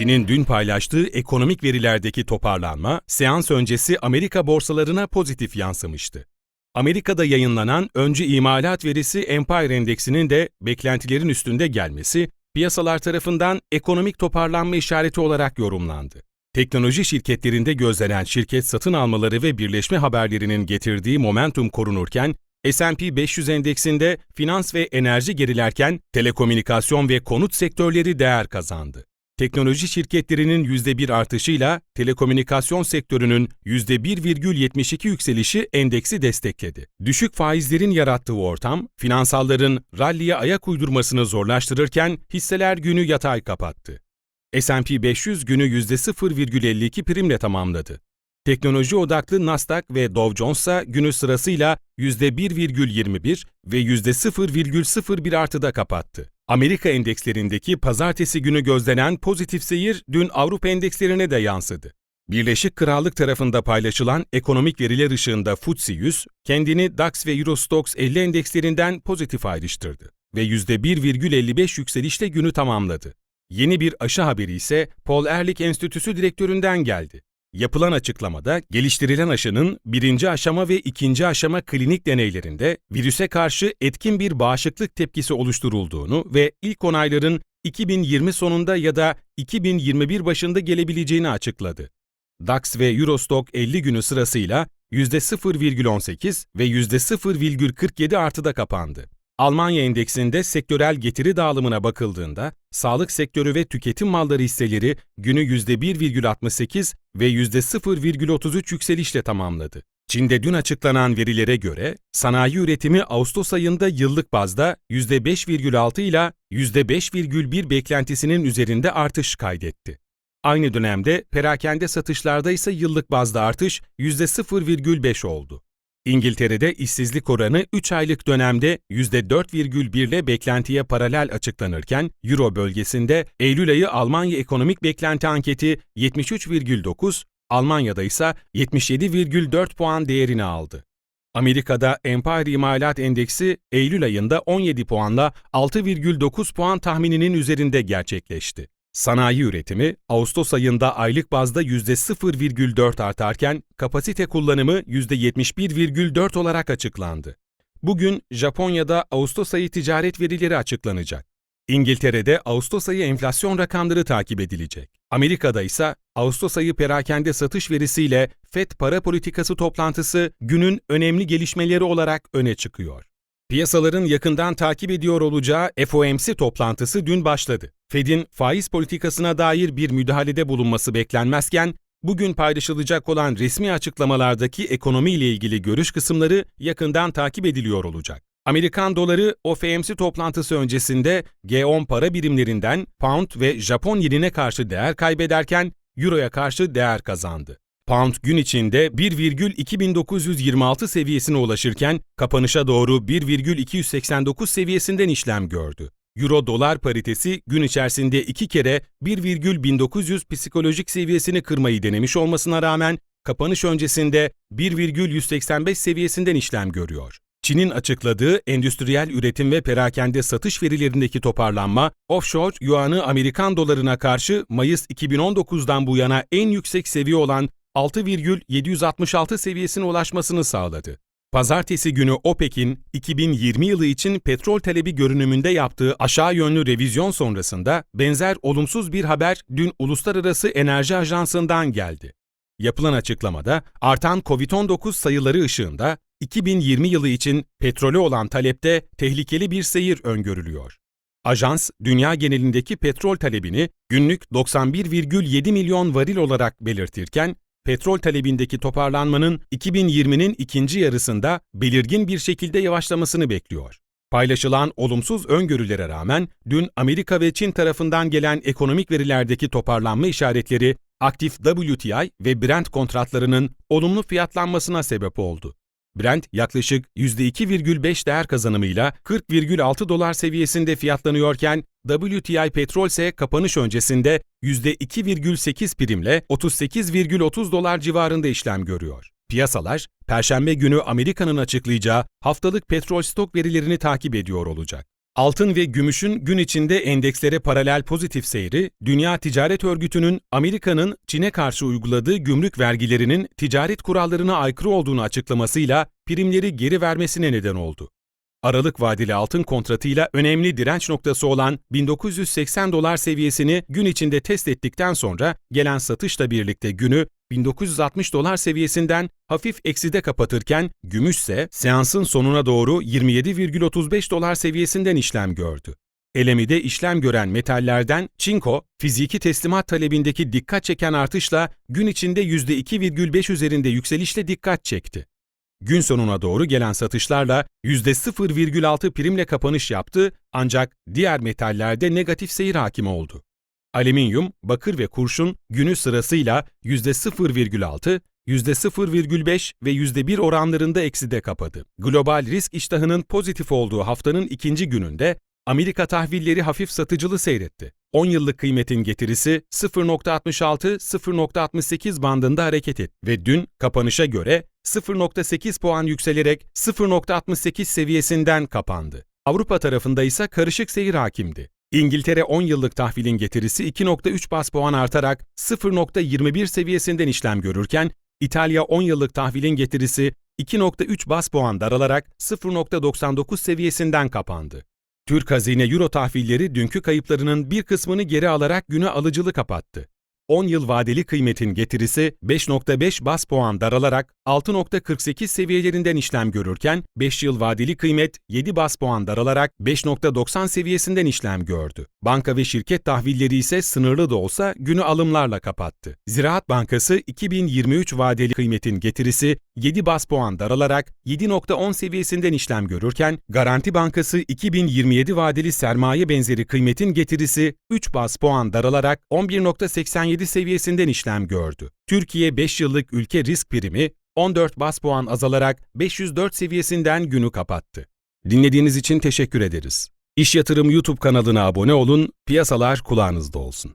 Çin'in dün paylaştığı ekonomik verilerdeki toparlanma, seans öncesi Amerika borsalarına pozitif yansımıştı. Amerika'da yayınlanan öncü imalat verisi Empire Endeksinin de beklentilerin üstünde gelmesi, piyasalar tarafından ekonomik toparlanma işareti olarak yorumlandı. Teknoloji şirketlerinde gözlenen şirket satın almaları ve birleşme haberlerinin getirdiği momentum korunurken, S&P 500 endeksinde finans ve enerji gerilerken telekomünikasyon ve konut sektörleri değer kazandı. Teknoloji şirketlerinin %1 artışıyla telekomünikasyon sektörünün %1,72 yükselişi endeksi destekledi. Düşük faizlerin yarattığı ortam, finansalların ralliye ayak uydurmasını zorlaştırırken hisseler günü yatay kapattı. S&P 500 günü %0,52 primle tamamladı. Teknoloji odaklı Nasdaq ve Dow Jones ise günü sırasıyla %1,21 ve %0,01 artıda kapattı. Amerika endekslerindeki pazartesi günü gözlenen pozitif seyir dün Avrupa endekslerine de yansıdı. Birleşik Krallık tarafında paylaşılan ekonomik veriler ışığında FTSE 100, kendini DAX ve Eurostoxx 50 endekslerinden pozitif ayrıştırdı ve %1,55 yükselişle günü tamamladı. Yeni bir aşı haberi ise Paul Ehrlich Enstitüsü direktöründen geldi. Yapılan açıklamada geliştirilen aşının birinci aşama ve ikinci aşama klinik deneylerinde virüse karşı etkin bir bağışıklık tepkisi oluşturulduğunu ve ilk onayların 2020 sonunda ya da 2021 başında gelebileceğini açıkladı. DAX ve Eurostock 50 günü sırasıyla %0,18 ve %0,47 artıda kapandı. Almanya endeksinde sektörel getiri dağılımına bakıldığında, sağlık sektörü ve tüketim malları hisseleri günü %1,68 ve %0,33 yükselişle tamamladı. Çin'de dün açıklanan verilere göre, sanayi üretimi Ağustos ayında yıllık bazda %5,6 ile %5,1 beklentisinin üzerinde artış kaydetti. Aynı dönemde perakende satışlarda ise yıllık bazda artış %0,5 oldu. İngiltere'de işsizlik oranı 3 aylık dönemde %4,1 ile beklentiye paralel açıklanırken, Euro bölgesinde Eylül ayı Almanya ekonomik beklenti anketi 73,9, Almanya'da ise 77,4 puan değerini aldı. Amerika'da Empire İmalat Endeksi Eylül ayında 17 puanla 6,9 puan tahmininin üzerinde gerçekleşti. Sanayi üretimi Ağustos ayında aylık bazda %0,4 artarken kapasite kullanımı %71,4 olarak açıklandı. Bugün Japonya'da Ağustos ayı ticaret verileri açıklanacak. İngiltere'de Ağustos ayı enflasyon rakamları takip edilecek. Amerika'da ise Ağustos ayı perakende satış verisiyle FED para politikası toplantısı günün önemli gelişmeleri olarak öne çıkıyor. Piyasaların yakından takip ediyor olacağı FOMC toplantısı dün başladı. Fed'in faiz politikasına dair bir müdahalede bulunması beklenmezken, bugün paylaşılacak olan resmi açıklamalardaki ekonomi ile ilgili görüş kısımları yakından takip ediliyor olacak. Amerikan doları FOMC toplantısı öncesinde G10 para birimlerinden pound ve Japon yenine karşı değer kaybederken euroya karşı değer kazandı. Pound gün içinde 1,2926 seviyesine ulaşırken kapanışa doğru 1,289 seviyesinden işlem gördü. Euro dolar paritesi gün içerisinde iki kere 1,1900 psikolojik seviyesini kırmayı denemiş olmasına rağmen kapanış öncesinde 1,185 seviyesinden işlem görüyor. Çin'in açıkladığı endüstriyel üretim ve perakende satış verilerindeki toparlanma, offshore yuanı Amerikan dolarına karşı Mayıs 2019'dan bu yana en yüksek seviye olan 6,766 seviyesine ulaşmasını sağladı. Pazartesi günü OPEC'in 2020 yılı için petrol talebi görünümünde yaptığı aşağı yönlü revizyon sonrasında benzer olumsuz bir haber dün Uluslararası Enerji Ajansı'ndan geldi. Yapılan açıklamada artan COVID-19 sayıları ışığında 2020 yılı için petrole olan talepte tehlikeli bir seyir öngörülüyor. Ajans, dünya genelindeki petrol talebini günlük 91,7 milyon varil olarak belirtirken, petrol talebindeki toparlanmanın 2020'nin ikinci yarısında belirgin bir şekilde yavaşlamasını bekliyor. Paylaşılan olumsuz öngörülere rağmen dün Amerika ve Çin tarafından gelen ekonomik verilerdeki toparlanma işaretleri aktif WTI ve Brent kontratlarının olumlu fiyatlanmasına sebep oldu. Brent yaklaşık %2,5 değer kazanımıyla 40,6 dolar seviyesinde fiyatlanıyorken WTI petrol ise kapanış öncesinde %2,8 primle 38,30 dolar civarında işlem görüyor. Piyasalar, Perşembe günü Amerika'nın açıklayacağı haftalık petrol stok verilerini takip ediyor olacak. Altın ve gümüşün gün içinde endekslere paralel pozitif seyri, Dünya Ticaret Örgütü'nün Amerika'nın Çin'e karşı uyguladığı gümrük vergilerinin ticaret kurallarına aykırı olduğunu açıklamasıyla primleri geri vermesine neden oldu. Aralık vadeli altın kontratıyla önemli direnç noktası olan 1980 dolar seviyesini gün içinde test ettikten sonra gelen satışla birlikte günü 1960 dolar seviyesinden hafif ekside kapatırken gümüş ise seansın sonuna doğru 27,35 dolar seviyesinden işlem gördü. Elemide işlem gören metallerden çinko, fiziki teslimat talebindeki dikkat çeken artışla gün içinde %2,5 üzerinde yükselişle dikkat çekti. Gün sonuna doğru gelen satışlarla %0,6 primle kapanış yaptı ancak diğer metallerde negatif seyir hakim oldu. Alüminyum, bakır ve kurşun günü sırasıyla %0,6, %0,5 ve %1 oranlarında ekside kapadı. Global risk iştahının pozitif olduğu haftanın ikinci gününde Amerika tahvilleri hafif satıcılı seyretti. 10 yıllık kıymetin getirisi 0.66-0.68 bandında hareket etti ve dün kapanışa göre 0.8 puan yükselerek 0.68 seviyesinden kapandı. Avrupa tarafında ise karışık seyir hakimdi. İngiltere 10 yıllık tahvilin getirisi 2.3 bas puan artarak 0.21 seviyesinden işlem görürken, İtalya 10 yıllık tahvilin getirisi 2.3 bas puan daralarak 0.99 seviyesinden kapandı. Türk Hazine Euro tahvilleri dünkü kayıplarının bir kısmını geri alarak güne alıcılı kapattı. 10 yıl vadeli kıymetin getirisi 5.5 bas puan daralarak 6.48 seviyelerinden işlem görürken 5 yıl vadeli kıymet 7 bas puan daralarak 5.90 seviyesinden işlem gördü. Banka ve şirket tahvilleri ise sınırlı da olsa günü alımlarla kapattı. Ziraat Bankası 2023 vadeli kıymetin getirisi 7 bas puan daralarak 7.10 seviyesinden işlem görürken Garanti Bankası 2027 vadeli sermaye benzeri kıymetin getirisi 3 bas puan daralarak 11.87 seviyesinden işlem gördü. Türkiye 5 yıllık ülke risk primi 14 bas puan azalarak 504 seviyesinden günü kapattı. Dinlediğiniz için teşekkür ederiz. İş Yatırım YouTube kanalına abone olun, piyasalar kulağınızda olsun.